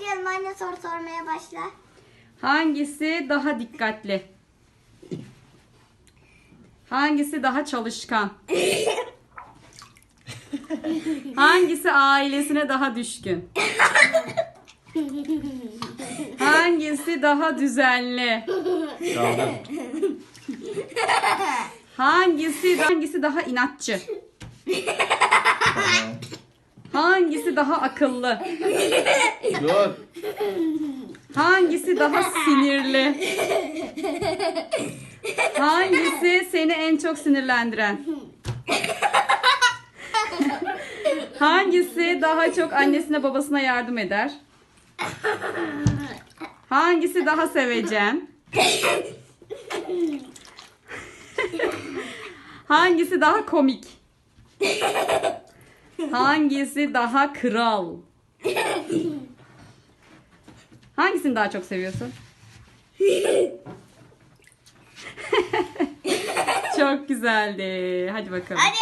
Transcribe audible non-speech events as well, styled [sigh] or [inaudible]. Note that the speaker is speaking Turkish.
yine soru sormaya başla. Hangisi daha dikkatli? Hangisi daha çalışkan? Hangisi ailesine daha düşkün? Hangisi daha düzenli? Hangisi hangisi daha inatçı? Hangisi daha akıllı? [laughs] Dur. Hangisi daha sinirli? Hangisi seni en çok sinirlendiren? Hangisi daha çok annesine babasına yardım eder? Hangisi daha sevecen? Hangisi daha komik? [laughs] Hangisi daha kral? Hangisini daha çok seviyorsun? [laughs] çok güzeldi. Hadi bakalım. Hadi